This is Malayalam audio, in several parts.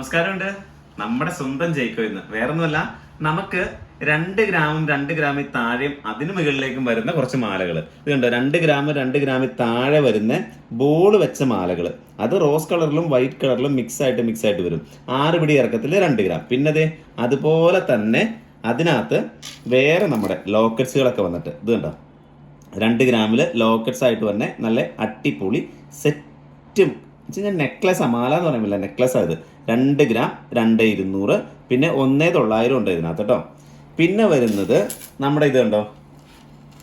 നമസ്കാരമുണ്ട്. നമ്മുടെ സ്വന്തം ജയിക്കോ ഇന്ന്. വേറൊന്നുമല്ല നമുക്ക് രണ്ട് ഗ്രാമും രണ്ട് ഗ്രാമിൽ താഴെയും അതിനു മുകളിലേക്കും വരുന്ന കുറച്ച് മാലകൾ ഇതുണ്ടോ? രണ്ട് ഗ്രാം രണ്ട് ഗ്രാമിൽ താഴെ വരുന്ന ബോൾ വെച്ച മാലകൾ അത് റോസ് കളറിലും വൈറ്റ് കളറിലും മിക്സ് ആയിട്ട് മിക്സ് ആയിട്ട് വരും. ആറ് പിടി ഇറക്കത്തിൽ രണ്ട് ഗ്രാം. പിന്നെ ദേ അതുപോലെ തന്നെ അതിനകത്ത് വേറെ നമ്മുടെ ലോക്കറ്റ്സുകളൊക്കെ വന്നിട്ട്. ഇത് കണ്ടോ രണ്ട് ഗ്രാമിൽ ലോക്കറ്റ്സ് ആയിട്ട് തന്നെ നല്ല അട്ടിപ്പൊളി സെറ്റും വെച്ചാൽ നെക്ലസ് മാല എന്ന് പറയുമ്പോൾ നെക്ലസ് ഇത്. രണ്ട് ഗ്രാം രണ്ട് ഇരുന്നൂറ് പിന്നെ ഒന്നേ തൊള്ളായിരം ഉണ്ട് ഇതിനകത്ത് കേട്ടോ പിന്നെ വരുന്നത് നമ്മുടെ ഇത് കണ്ടോ?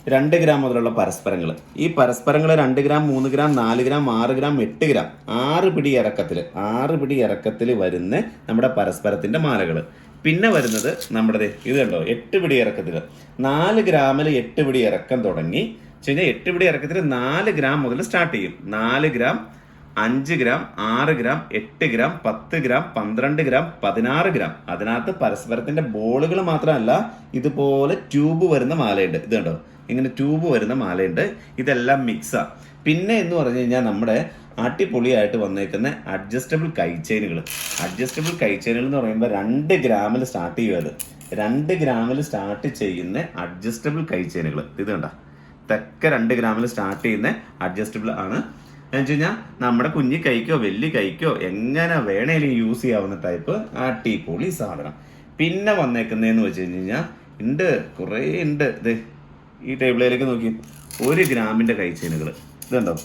രണ്ട് ഗ്രാം മുതലുള്ള പരസ്പരങ്ങൾ ഈ പരസ്പരങ്ങൾ രണ്ട് ഗ്രാം മൂന്ന് ഗ്രാം നാല് ഗ്രാം ആറ് ഗ്രാം എട്ട് ഗ്രാം ആറ് പിടി ഇറക്കത്തിൽ ആറ് പിടി ഇറക്കത്തിൽ വരുന്ന നമ്മുടെ പരസ്പരത്തിന്റെ മാലകൾ പിന്നെ വരുന്നത് നമ്മുടെ ഇത് കണ്ടോ? എട്ട് പിടി ഇറക്കത്തിൽ നാല് ഗ്രാമിൽ എട്ട് പിടി ഇറക്കം തുടങ്ങി വെച്ച് കഴിഞ്ഞാൽ എട്ട് പിടി ഇറക്കത്തിൽ നാല് ഗ്രാം മുതൽ സ്റ്റാർട്ട് ചെയ്യും. നാല് ഗ്രാം അഞ്ച് ഗ്രാം ആറ് ഗ്രാം എട്ട് ഗ്രാം പത്ത് ഗ്രാം പന്ത്രണ്ട് ഗ്രാം പതിനാറ് ഗ്രാം. അതിനകത്ത് പരസ്പരത്തിന്റെ ബോളുകൾ മാത്രമല്ല ഇതുപോലെ ട്യൂബ് വരുന്ന മാലയുണ്ട്. ഇത് കണ്ടോ? ഇങ്ങനെ ട്യൂബ് വരുന്ന മാലയുണ്ട്. ഇതെല്ലാം മിക്സാ. പിന്നെ എന്ന് പറഞ്ഞു കഴിഞ്ഞാൽ നമ്മുടെ അടിപൊളിയായിട്ട് വന്നേക്കുന്ന അഡ്ജസ്റ്റബിൾ കൈച്ചെയിനുകൾ അഡ്ജസ്റ്റബിൾ കൈച്ചെയിനുകൾ എന്ന് പറയുമ്പോൾ രണ്ട് ഗ്രാമിൽ സ്റ്റാർട്ട് ചെയ്യുക രണ്ട് ഗ്രാമിൽ സ്റ്റാർട്ട് ചെയ്യുന്ന അഡ്ജസ്റ്റബിൾ കൈച്ചെയിനുകൾ ഇത് കണ്ട? തെക്ക രണ്ട് ഗ്രാമിൽ സ്റ്റാർട്ട് ചെയ്യുന്ന അഡ്ജസ്റ്റബിൾ ആണ് എന്ന് വെച്ച് കഴിഞ്ഞാൽ നമ്മുടെ കുഞ്ഞി കൈക്കോ വലിയ കൈക്കോ എങ്ങനെ വേണേലും യൂസ് ചെയ്യാവുന്ന ടൈപ്പ് അടിപൊളി സാധനം. പിന്നെ വന്നേക്കുന്നതെന്ന് വെച്ച് കഴിഞ്ഞാൽ ഉണ്ട് കുറേ ഉണ്ട് ഇത് ഈ ടേബിളിലേക്ക് നോക്കി. ഒരു ഗ്രാമിന്റെ കൈച്ചേനുകൾ ഇതുണ്ടോ?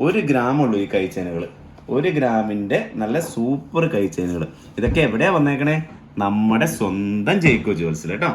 ഒരു ഗ്രാമുള്ളൂ ഈ കൈച്ചേനുകൾ ഒരു ഗ്രാമിന്റെ നല്ല സൂപ്പർ കൈച്ചേനുകൾ ഇതൊക്കെ എവിടെയാണ് വന്നേക്കണേ? നമ്മുടെ സ്വന്തം ജയിക്കോ ജുവൽസിൽ കേട്ടോ.